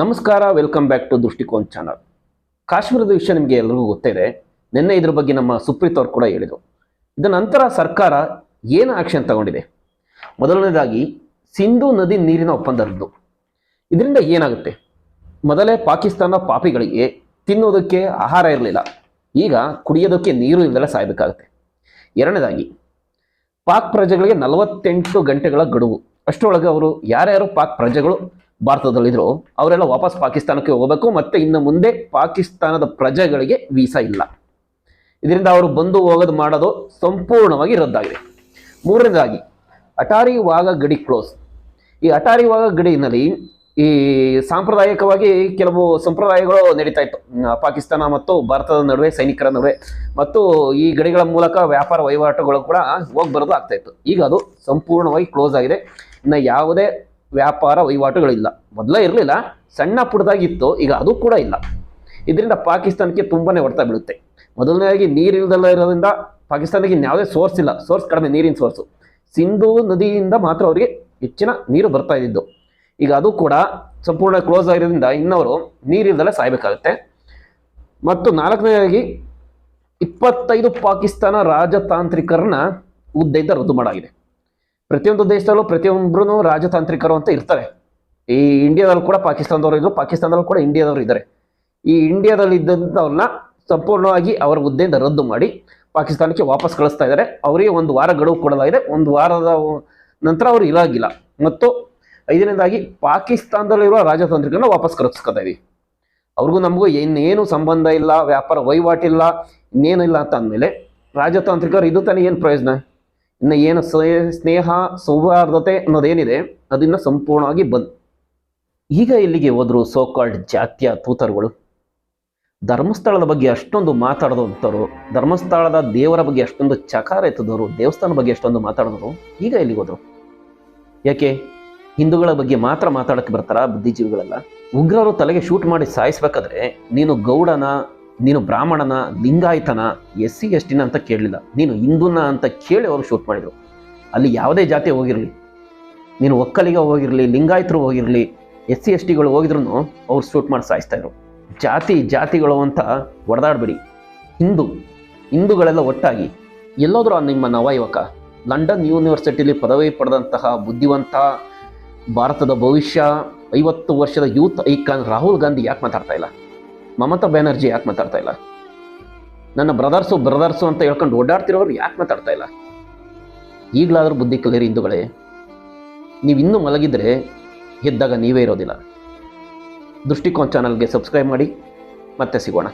ನಮಸ್ಕಾರ welcome back to Drishtikon channel ಕಾಶ್ಮೀರದ ವಿಷಯ ನಿಮಗೆ ಎಲ್ರಿಗೂ ಗೊತ್ತಿದೆ ನಿನ್ನೆ ಇದ್ರ ಬಗ್ಗೆ ನಮ್ಮ ಸುಪ್ರೀತ್ ಅವ್ರು ಕೂಡ ಹೇಳಿದರು. ಇದರ ನಂತರ ಸರ್ಕಾರ ಏನು ಆಕ್ಷನ್ ತಗೊಂಡಿದೆ? ಮೊದಲನೇದಾಗಿ, ಸಿಂಧು ನದಿ ನೀರಿನ ಒಪ್ಪಂದ ರದ್ದು ಇದರಿಂದ ಏನಾಗುತ್ತೆ? ಮೊದಲೇ ಪಾಕಿಸ್ತಾನ ಪಾಪಿಗಳಿಗೆ ತಿನ್ನೋದಕ್ಕೆ ಆಹಾರ ಇರಲಿಲ್ಲ. ಈಗ ಕುಡಿಯೋದಕ್ಕೆ ನೀರು ಇಲ್ಲದೆ ಸಾಯಬೇಕಾಗುತ್ತೆ. ಎರಡನೇದಾಗಿ, ಪಾಕ್ ಪ್ರಜೆಗಳಿಗೆ ನಲವತ್ತೆಂಟು ಗಂಟೆಗಳ ಗಡುವು. ಅಷ್ಟರೊಳಗೆ ಅವರು ಯಾರ್ಯಾರು ಪಾಕ್ ಪ್ರಜೆಗಳು ಭಾರತದಲ್ಲಿದ್ರು ಅವರೆಲ್ಲ ವಾಪಸ್ ಪಾಕಿಸ್ತಾನಕ್ಕೆ ಹೋಗಬೇಕು, ಮತ್ತೆ ಇನ್ನು ಮುಂದೆ ಪಾಕಿಸ್ತಾನದ ಪ್ರಜೆಗಳಿಗೆ ವೀಸಾ ಇಲ್ಲ. ಇದರಿಂದ ಅವರು ಬಂದು ಹೋಗೋದು ಮಾಡೋದು ಸಂಪೂರ್ಣವಾಗಿ ರದ್ದಾಗಿದೆ. ಮೂರನೇದಾಗಿ, ಅಟಾರಿ ವಾಗ ಗಡಿ ಕ್ಲೋಸ್. ಈ ಅಟಾರಿ ವಾಗ ಗಡಿನಲ್ಲಿ ಈ ಸಾಂಪ್ರದಾಯಿಕವಾಗಿ ಕೆಲವು ಸಂಪ್ರದಾಯಗಳು ನಡೀತಾ ಇತ್ತು. ಪಾಕಿಸ್ತಾನ ಮತ್ತು ಭಾರತದ ನಡುವೆ, ಸೈನಿಕರ ನಡುವೆ ಮತ್ತು ಈ ಗಡಿಗಳ ಮೂಲಕ ವ್ಯಾಪಾರ ವಹಿವಾಟುಗಳು ಕೂಡ ಹೋಗಿ ಬರೋದು ಆಗ್ತಾ ಇತ್ತು. ಈಗ ಅದು ಸಂಪೂರ್ಣವಾಗಿ ಕ್ಲೋಸ್ ಆಗಿದೆ. ಇನ್ನು ಯಾವುದೇ ವ್ಯಾಪಾರ ವಹಿವಾಟುಗಳಿಲ್ಲ. ಮೊದಲೇ ಇರಲಿಲ್ಲ, ಸಣ್ಣ ಪುಟ್ಟದಾಗಿತ್ತು ಈಗ ಅದು ಕೂಡ ಇಲ್ಲ. ಇದರಿಂದ ಪಾಕಿಸ್ತಾನಕ್ಕೆ ತುಂಬಾ ಹೊಡೆತ ಬೀಳುತ್ತೆ. ಮೊದಲನೇದಾಗಿ ನೀರಿಲ್ದಲ್ಲ ಇರೋದ್ರಿಂದ ಪಾಕಿಸ್ತಾನಕ್ಕೆ ಇನ್ಯಾವುದೇ ಸೋರ್ಸ್ ಇಲ್ಲ. ಸೋರ್ಸ್ ಕಡಿಮೆ, ನೀರಿನ ಸೋರ್ಸು ಸಿಂಧು ನದಿಯಿಂದ ಮಾತ್ರ ಅವರಿಗೆ ಹೆಚ್ಚಿನ ನೀರು ಬರ್ತಾ ಇದ್ದಿದ್ದು. ಈಗ ಅದು ಕೂಡ ಸಂಪೂರ್ಣ ಕ್ಲೋಸ್ ಆಗಿರೋದ್ರಿಂದ ಇನ್ನವರು ನೀರಿಲ್ಲದಲ್ಲ ಸಾಯಬೇಕಾಗುತ್ತೆ. ಮತ್ತು ನಾಲ್ಕನೇದಾಗಿ ಇಪ್ಪತ್ತೈದು ಪಾಕಿಸ್ತಾನ ರಾಜತಾಂತ್ರಿಕರನ್ನ ಹುದ್ದೆಯಿಂದ ರದ್ದು ಮಾಡಾಗಿದೆ ಪ್ರತಿಯೊಂದು ದೇಶದಲ್ಲೂ ಪ್ರತಿಯೊಬ್ಬರೂ ರಾಜತಾಂತ್ರಿಕರು ಅಂತ ಇರ್ತಾರೆ. ಈ ಇಂಡಿಯಾದಲ್ಲೂ ಕೂಡ ಪಾಕಿಸ್ತಾನದವರು ಇದ್ರು, ಪಾಕಿಸ್ತಾನದಲ್ಲೂ ಕೂಡ ಇಂಡಿಯಾದವರು ಇದ್ದಾರೆ. ಈ ಇಂಡಿಯಾದಲ್ಲಿ ಇದ್ದಂಥವ್ರನ್ನ ಸಂಪೂರ್ಣವಾಗಿ ಅವರ ಹುದ್ದೆಯಿಂದ ರದ್ದು ಮಾಡಿ ಪಾಕಿಸ್ತಾನಕ್ಕೆ ವಾಪಸ್ ಕಳಿಸ್ತಾ ಇದ್ದಾರೆ. ಅವರಿಗೆ ಒಂದು ವಾರ ಗಡುವು ಕೊಡಲಾಗಿದೆ. ಒಂದು ವಾರದ ನಂತರ ಅವರು ಇರಾಗಿಲ್ಲ. ಮತ್ತು ಐದನೇದಾಗಿ ಪಾಕಿಸ್ತಾನದಲ್ಲಿರುವ ರಾಜತಾಂತ್ರಿಕರನ್ನ ವಾಪಸ್ ಕರೆಸ್ಕೊತಾ ಇದೀವಿ ಅವ್ರಿಗೂ ನಮಗೂ ಇನ್ನೇನು ಸಂಬಂಧ ಇಲ್ಲ, ವ್ಯಾಪಾರ ವಹಿವಾಟಿಲ್ಲ ಇನ್ನೇನಿಲ್ಲ ಅಂತ ಅಂದಮೇಲೆ ರಾಜತಾಂತ್ರಿಕರು, ಇದು ತಾನೇ ಏನು ಪ್ರಯೋಜನ? ಇನ್ನು ಏನು ಸ್ನೇ- ಸ್ನೇಹ, ಸೌಹಾರ್ದತೆ ಅನ್ನೋದೇನಿದೆ, ಅದನ್ನು ಸಂಪೂರ್ಣವಾಗಿ ಬಂದ್. ಈಗ ಇಲ್ಲಿಗೆ ಹೋದ್ರು ಸೋಕಾಲ್ಡ್ ಜಾತ್ಯ ತೂತರುಗಳು. ಧರ್ಮಸ್ಥಳದ ಬಗ್ಗೆ ಅಷ್ಟೊಂದು ಮಾತಾಡದಂಥವ್ರು ಧರ್ಮಸ್ಥಳದ ದೇವರ ಬಗ್ಗೆ ಅಷ್ಟೊಂದು ಚಕಾರ ಎತ್ತದವರು ದೇವಸ್ಥಾನ ಬಗ್ಗೆ ಅಷ್ಟೊಂದು ಮಾತಾಡಿದವರು ಈಗ ಇಲ್ಲಿಗೆ ಹೋದರು. ಯಾಕೆ? ಹಿಂದೂಗಳ ಬಗ್ಗೆ ಮಾತ್ರ ಮಾತಾಡಕ್ಕೆ ಬರ್ತಾರ ಬುದ್ಧಿಜೀವಿಗಳೆಲ್ಲ? ಉಗ್ರರು ತಲೆಗೆ ಶೂಟ್ ಮಾಡಿ ಸಾಯಿಸ್ಬೇಕಾದ್ರೆ ನೀನು ಗೌಡನ ನೀನು ಬ್ರಾಹ್ಮಣನ, ಲಿಂಗಾಯತನ ಎಸ್ ಸಿ ಎಸ್ ಟಿನ ಅಂತ ಕೇಳಲಿಲ್ಲ. ನೀನು ಹಿಂದೂನ ಅಂತ ಕೇಳಿ ಅವರು ಶೂಟ್ ಮಾಡಿದರು. ಅಲ್ಲಿ ಯಾವುದೇ ಜಾತಿ ಹೋಗಿರಲಿ, ನೀನು ಒಕ್ಕಲಿಗ ಹೋಗಿರಲಿ, ಲಿಂಗಾಯತರು ಹೋಗಿರಲಿ ಎಸ್ ಸಿ ಎಸ್ ಟಿಗಳು ಹೋಗಿದ್ರು ಅವ್ರು ಶೂಟ್ ಮಾಡಿ ಸಾಯಿಸ್ತಾ ಇದ್ರು. ಜಾತಿ, ಜಾತಿಗಳು ಅಂತ ಹೊಡೆದಾಡಬೇಡಿ ಹಿಂದೂ, ಹಿಂದೂಗಳೆಲ್ಲ ಒಟ್ಟಾಗಿ, ಎಲ್ಲೋದ್ರೂ ನಿಮ್ಮ ನವಯುವಕ, ಲಂಡನ್ ಯೂನಿವರ್ಸಿಟಿಲಿ ಪದವಿ ಪಡೆದಂತಹ ಬುದ್ಧಿವಂತ, ಭಾರತದ ಭವಿಷ್ಯ, ಐವತ್ತು ವರ್ಷದ ಯೂತ್ ಐಕಾನ್ ರಾಹುಲ್ ಗಾಂಧಿ ಯಾಕೆ ಮಾತಾಡ್ತಾ ಇಲ್ಲ? ಮಮತಾ ಬ್ಯಾನರ್ಜಿ ಯಾಕೆ ಮಾತಾಡ್ತಾ ಇಲ್ಲ? ನನ್ನ ಬ್ರದರ್ಸು ಬ್ರದರ್ಸು ಅಂತ ಹೇಳ್ಕೊಂಡು ಓಡಾಡ್ತಿರೋರು ಯಾಕೆ ಮಾತಾಡ್ತಾ ಇಲ್ಲ? ಈಗಲಾದರೂ ಬುದ್ಧಿ ಕಲಿಯರಿ ಹಿಂದೂಗಳೇ. ನೀವು ಇನ್ನೂ ಮಲಗಿದ್ರೆ ಎದ್ದಾಗ ನೀವೇ ಇರೋದಿಲ್ಲ. ದೃಷ್ಟಿಕೋನ್ ಚಾನಲ್ಗೆ ಸಬ್ಸ್ಕ್ರೈಬ್ ಮಾಡಿ ಮತ್ತೆ ಸಿಗೋಣ.